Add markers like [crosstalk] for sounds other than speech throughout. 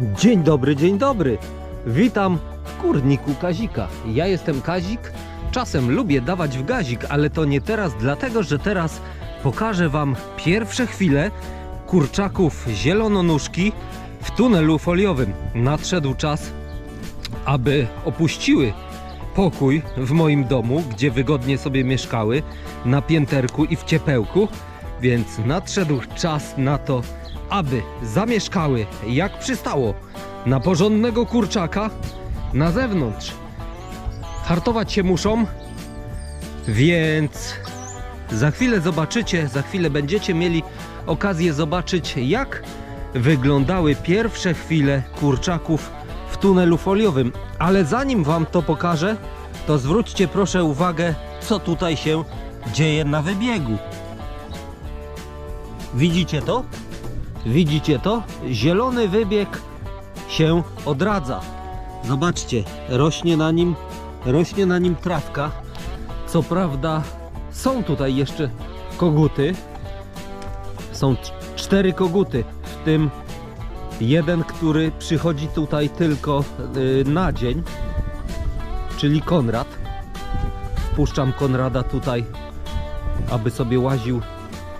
Dzień dobry, dzień dobry. Witam w kurniku Kazika. Ja jestem Kazik. Czasem lubię dawać w gazik, ale to nie teraz, dlatego że teraz pokażę Wam pierwsze chwile kurczaków zielononóżki w tunelu foliowym. Nadszedł czas, aby opuściły pokój w moim domu, gdzie wygodnie sobie mieszkały, na pięterku i w ciepełku, więc nadszedł czas na to, aby zamieszkały jak przystało na porządnego kurczaka na zewnątrz. Hartować się muszą, więc za chwilę zobaczycie, za chwilę będziecie mieli okazję zobaczyć, jak wyglądały pierwsze chwile kurczaków w tunelu foliowym. Ale zanim Wam to pokażę, to zwróćcie proszę uwagę, co tutaj się dzieje na wybiegu. Widzicie to? Widzicie to? Zielony wybieg się odradza. Zobaczcie, rośnie na nim, rośnie na nim trawka. Co prawda są tutaj jeszcze koguty. Są cztery koguty, w tym jeden, który przychodzi tutaj tylko y, na dzień, czyli Konrad. Wpuszczam Konrada tutaj, aby sobie łaził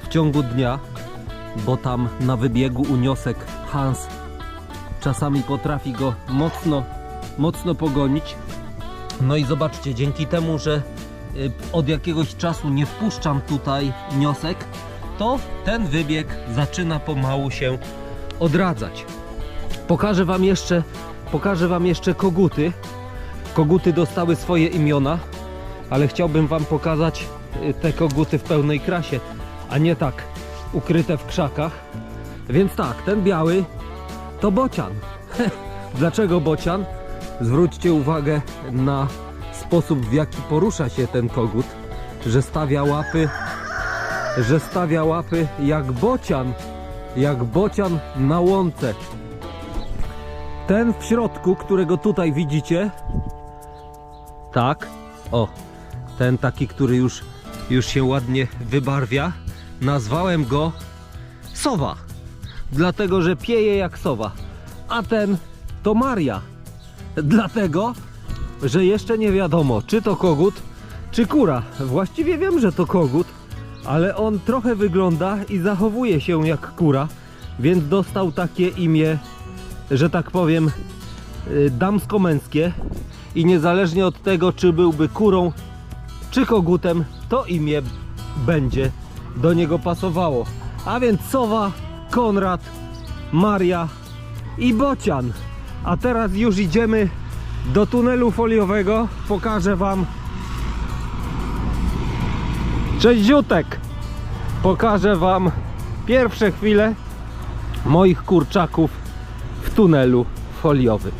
w ciągu dnia, bo tam na wybiegu uniosek Hans czasami potrafi go mocno, mocno pogonić. No i zobaczcie, dzięki temu, że y, od jakiegoś czasu nie wpuszczam tutaj niosek, to ten wybieg zaczyna pomału się odradzać. Pokażę wam jeszcze, pokażę wam jeszcze koguty. Koguty dostały swoje imiona, ale chciałbym wam pokazać y, te koguty w pełnej krasie, a nie tak ukryte w krzakach. Więc tak, ten biały to bocian. [laughs] Dlaczego bocian? Zwróćcie uwagę na sposób w jaki porusza się ten kogut, że stawia łapy, że stawia łapy jak bocian, jak bocian na łące. Ten w środku, którego tutaj widzicie, tak, o, ten taki, który już, już się ładnie wybarwia, nazwałem go sowa, dlatego że pieje jak sowa, a ten to Maria, dlatego, że jeszcze nie wiadomo, czy to kogut, czy kura. Właściwie wiem, że to kogut, ale on trochę wygląda i zachowuje się jak kura, więc dostał takie imię, że tak powiem, y, damsko-męskie i niezależnie od tego, czy byłby kurą, czy kogutem, to imię będzie do niego pasowało. A więc Sowa, Konrad, Maria i Bocian. A teraz już idziemy do tunelu foliowego. Pokażę Wam. Cześć Ziutek! Pokażę Wam pierwsze chwile moich kurczaków w tunelu foliowym.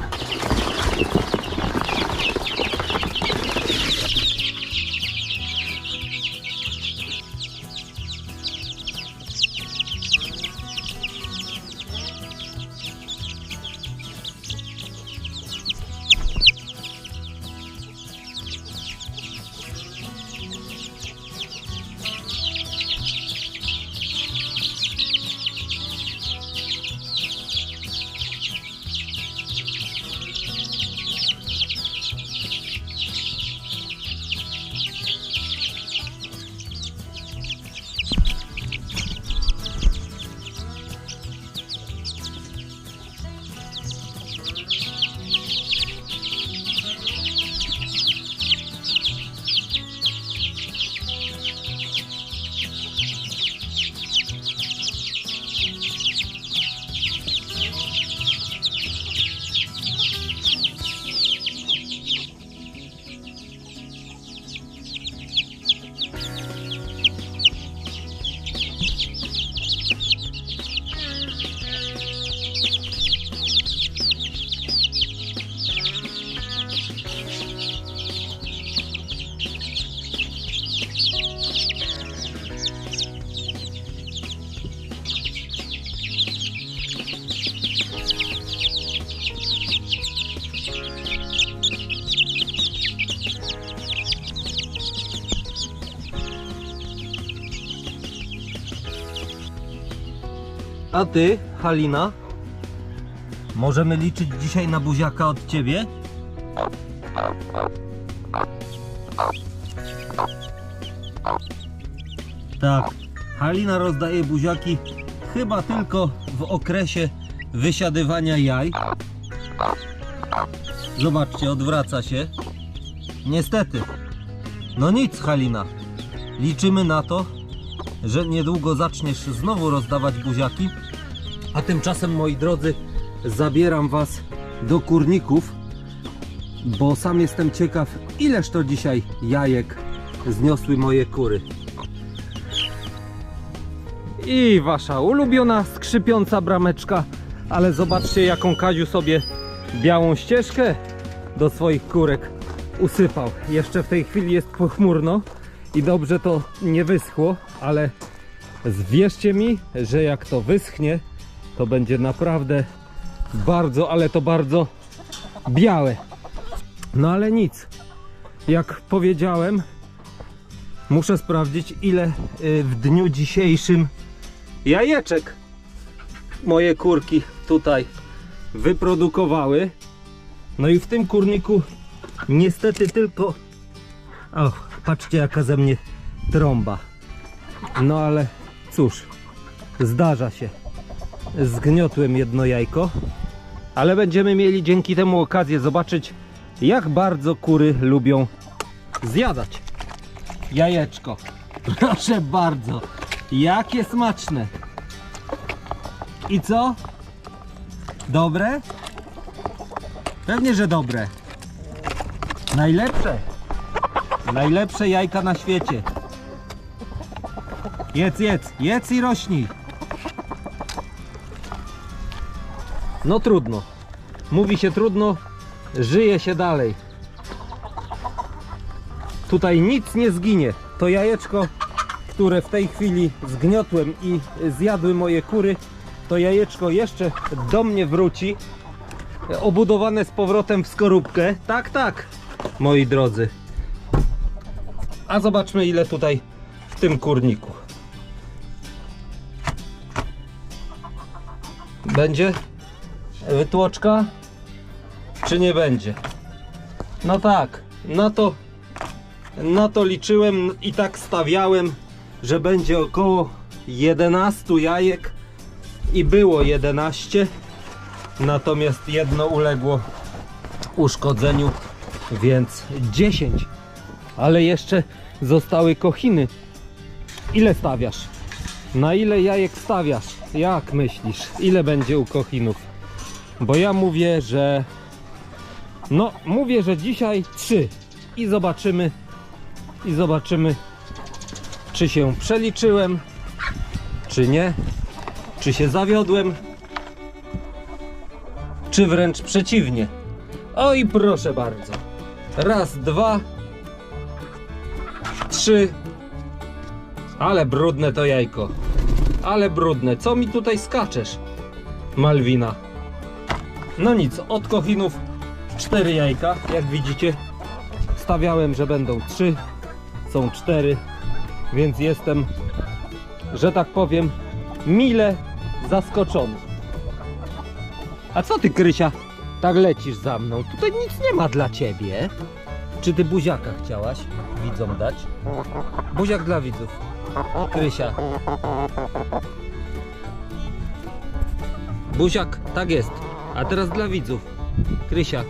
A ty, Halina? Możemy liczyć dzisiaj na buziaka od ciebie? Tak, Halina rozdaje buziaki chyba tylko w okresie wysiadywania jaj. Zobaczcie, odwraca się. Niestety. No nic, Halina. Liczymy na to, że niedługo zaczniesz znowu rozdawać buziaki. A tymczasem, moi drodzy, zabieram Was do kurników, bo sam jestem ciekaw, ileż to dzisiaj jajek zniosły moje kury. I wasza ulubiona skrzypiąca brameczka, ale zobaczcie jaką Kaziu sobie białą ścieżkę do swoich kurek usypał. Jeszcze w tej chwili jest pochmurno i dobrze to nie wyschło, ale zwierzcie mi, że jak to wyschnie, to będzie naprawdę bardzo, ale to bardzo białe. No ale nic. Jak powiedziałem, muszę sprawdzić ile y, w dniu dzisiejszym jajeczek moje kurki tutaj wyprodukowały. No i w tym kurniku niestety tylko o, patrzcie jaka ze mnie trąba. No ale cóż, zdarza się. Zgniotłem jedno jajko, ale będziemy mieli dzięki temu okazję zobaczyć jak bardzo kury lubią zjadać jajeczko. [laughs] Proszę bardzo, jakie smaczne. I co? Dobre? Pewnie, że dobre. Najlepsze. Najlepsze jajka na świecie. Jedz, jedz, jedz i rośnij. No trudno. Mówi się trudno, żyje się dalej. Tutaj nic nie zginie. To jajeczko, które w tej chwili zgniotłem i zjadły moje kury, to jajeczko jeszcze do mnie wróci. Obudowane z powrotem w skorupkę. Tak, tak, moi drodzy. A zobaczmy ile tutaj w tym kurniku. Będzie wytłoczka? Czy nie będzie? No tak, na to na to liczyłem i tak stawiałem, że będzie około 11 jajek i było 11. Natomiast jedno uległo uszkodzeniu, więc 10. Ale jeszcze zostały kochiny. Ile stawiasz? Na ile jajek stawiasz? Jak myślisz? Ile będzie u kochinów? Bo ja mówię, że no, mówię, że dzisiaj 3 i zobaczymy i zobaczymy czy się przeliczyłem czy nie czy się zawiodłem czy wręcz przeciwnie. Oj proszę bardzo. Raz, dwa trzy. Ale brudne to jajko. Ale brudne, co mi tutaj skaczesz Malwina no nic, od kochinów cztery jajka, jak widzicie stawiałem, że będą trzy są cztery, więc jestem, że tak powiem, mile zaskoczony. A co ty, Krysia, tak lecisz za mną? Tutaj nic nie ma dla ciebie. Czy ty buziaka chciałaś widzom dać? Buziak dla widzów. Krysia. Buziak, tak jest. A teraz dla widzów. Krysia.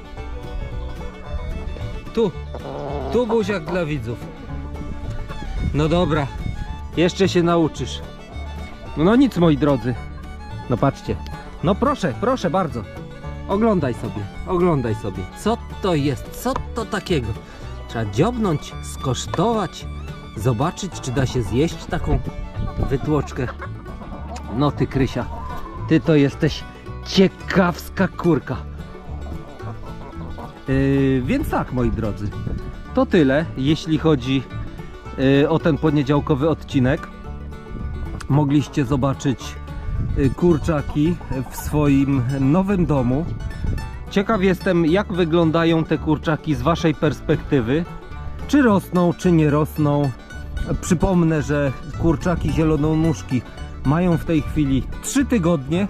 Tu. Tu buziak dla widzów. No dobra, jeszcze się nauczysz. No nic moi drodzy. No patrzcie. No proszę, proszę bardzo. Oglądaj sobie, oglądaj sobie. Co to jest? Co to takiego? Trzeba dziobnąć, skosztować, zobaczyć czy da się zjeść taką wytłoczkę. No ty Krysia, ty to jesteś ciekawska kurka. Yy, więc tak moi drodzy, to tyle jeśli chodzi y, o ten poniedziałkowy odcinek. Mogliście zobaczyć y, kurczaki w swoim nowym domu. Ciekaw jestem, jak wyglądają te kurczaki z Waszej perspektywy. Czy rosną, czy nie rosną. Przypomnę, że kurczaki zielononóżki mają w tej chwili 3 tygodnie,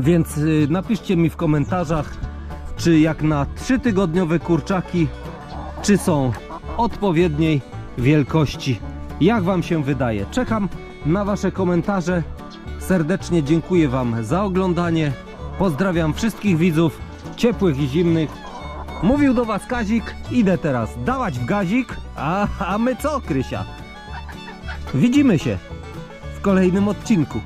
Więc y, napiszcie mi w komentarzach, czy jak na trzytygodniowe kurczaki, czy są odpowiedniej wielkości. Jak Wam się wydaje? Czekam na Wasze komentarze. Serdecznie dziękuję Wam za oglądanie. Pozdrawiam wszystkich widzów, ciepłych i zimnych. Mówił do Was Kazik. Idę teraz dawać w gazik. A, a my co, Krysia? Widzimy się w kolejnym odcinku.